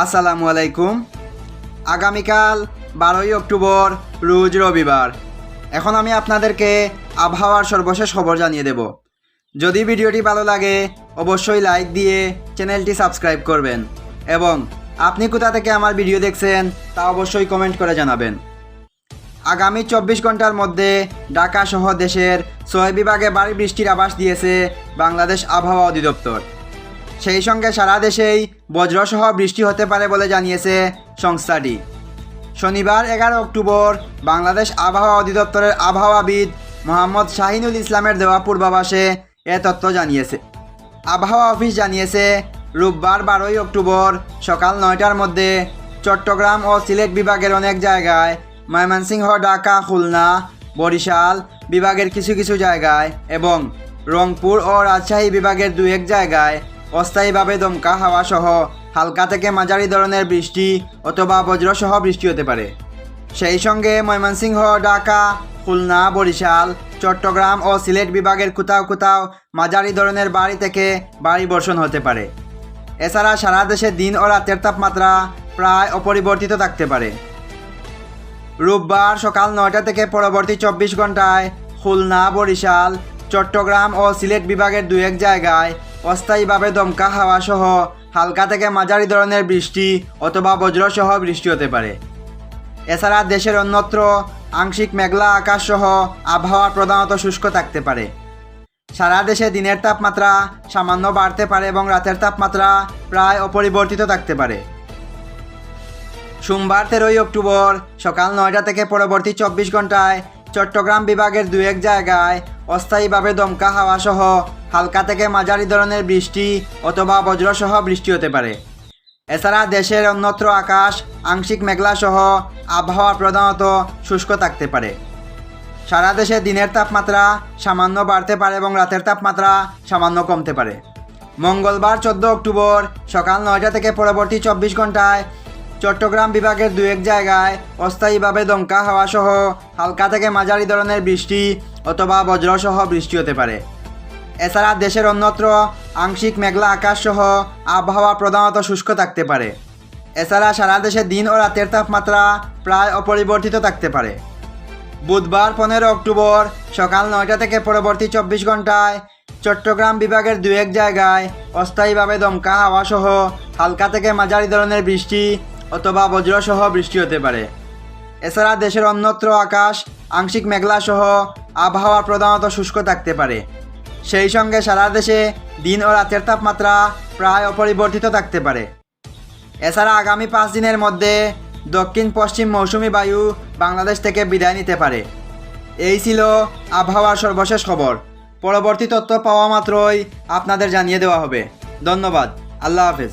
আসসালামু আলাইকুম। আগামীকাল বারোই অক্টোবর, রোজ রবিবার। এখন আমি আপনাদেরকে আবহাওয়ার সর্বশেষ খবর জানিয়ে দেব। যদি ভিডিওটি ভালো লাগে, অবশ্যই লাইক দিয়ে চ্যানেলটি সাবস্ক্রাইব করবেন এবং আপনি কোথা থেকে আমার ভিডিও দেখছেন, তা অবশ্যই কমেন্ট করে জানাবেন। আগামী চব্বিশ ঘণ্টার মধ্যে ঢাকা সহ দেশের ছয় বিভাগে ভারী বৃষ্টির আভাস দিয়েছে বাংলাদেশ আবহাওয়া অধিদপ্তর। সেই সঙ্গে সারা দেশেই বজ্রসহ বৃষ্টি হতে পারে বলে জানিয়েছে সংস্থাটি। শনিবার এগারো অক্টোবর বাংলাদেশ আবহাওয়া অধিদপ্তরের আবহাওয়াবিদ মোহাম্মদ শাহিনুল ইসলামের দেওয়া পূর্বাভাসে এ তথ্য জানিয়েছে। আবহাওয়া অফিস জানিয়েছে, রোববার বারোই অক্টোবর সকাল নয়টার মধ্যে চট্টগ্রাম ও সিলেট বিভাগের অনেক জায়গায়, ময়মনসিংহ, ঢাকা, খুলনা, বরিশাল বিভাগের কিছু কিছু জায়গায় এবং রংপুর ও রাজশাহী বিভাগের দু এক জায়গায় অস্থায়ীভাবে দমকা হাওয়া সহ হালকা থেকে মাঝারি ধরনের বৃষ্টি অথবা বজ্রসহ বৃষ্টি হতে পারে। সেই সঙ্গে ময়মনসিংহ, ঢাকা, খুলনা, বরিশাল, চট্টগ্রাম ও সিলেট বিভাগের কোথাও কোথাও মাঝারি ধরনের বাড়ি থেকে বাড়ি বর্ষণ হতে পারে। এছাড়া সারা দেশে দিন ও রাতের তাপমাত্রা প্রায় অপরিবর্তিত থাকতে পারে। রোববার সকাল নয়টা থেকে পরবর্তী চব্বিশ ঘন্টায় খুলনা, বরিশাল, চট্টগ্রাম ও সিলেট বিভাগের দু এক জায়গায় অস্থায়ীভাবে দমকা হাওয়া সহ হালকা থেকে মাঝারি ধরনের বৃষ্টি অথবা বজ্রসহ বৃষ্টি হতে পারে। এছাড়া দেশের অন্যত্র আংশিক মেঘলা আকাশ সহ আবহাওয়া প্রধানত শুষ্ক থাকতে পারে। সারা দেশে দিনের তাপমাত্রা সামান্য বাড়তে পারে এবং রাতের তাপমাত্রা প্রায় অপরিবর্তিত থাকতে পারে। সোমবার তেরোই অক্টোবর সকাল নয়টা থেকে পরবর্তী চব্বিশ ঘন্টায় চট্টগ্রাম বিভাগের দু এক জায়গায় অস্থায়ীভাবে দমকা হাওয়া সহ হালকা থেকে মাঝারি ধরনের বৃষ্টি অথবা বজ্রসহ বৃষ্টি হতে পারে। এছাড়া দেশের অন্যত্র আকাশ, আংশিক মেঘলা সহ আবহাওয়া প্রধানত শুষ্ক থাকতে পারে। সারা দেশে দিনের তাপমাত্রা সামান্য বাড়তে পারে এবং রাতের তাপমাত্রা সামান্য কমতে পারে। মঙ্গলবার চোদ্দ অক্টোবর সকাল নয়টা থেকে পরবর্তী চব্বিশ ঘন্টায় চট্টগ্রাম বিভাগের দু এক জায়গায় অস্থায়ীভাবে দমকা হাওয়া সহ হালকা থেকে মাঝারি ধরনের বৃষ্টি অথবা বজ্রসহ বৃষ্টি হতে পারে। এছাড়া দেশের অন্যত্র আংশিক মেঘলা আকাশ সহ আবহাওয়া প্রধানত শুষ্ক থাকতে পারে। এছাড়া সারা দেশে দিন ও রাতের তাপমাত্রা প্রায় অপরিবর্তিত থাকতে পারে। বুধবার পনেরো অক্টোবর সকাল নয়টা থেকে পরবর্তী চব্বিশ ঘন্টায় চট্টগ্রাম বিভাগের দু এক জায়গায় অস্থায়ীভাবে দমকা হাওয়া সহ হালকা থেকে মাঝারি ধরনের বৃষ্টি অথবা বজ্রসহ বৃষ্টি হতে পারে। এছাড়া দেশের অন্যত্র আকাশ, আংশিক মেঘলা সহ আবহাওয়া প্রধানত শুষ্ক থাকতে পারে। সেই সঙ্গে সারা দেশে দিন ও রাতের তাপমাত্রা প্রায় অপরিবর্তিত থাকতে পারে। এছাড়া আগামী পাঁচ দিনের মধ্যে দক্ষিণ পশ্চিম মৌসুমি বায়ু বাংলাদেশ থেকে বিদায় নিতে পারে। এই ছিল আবহাওয়ার সর্বশেষ খবর। পরবর্তী তথ্য পাওয়া মাত্রই আপনাদের জানিয়ে দেওয়া হবে। ধন্যবাদ। আল্লাহ হাফেজ।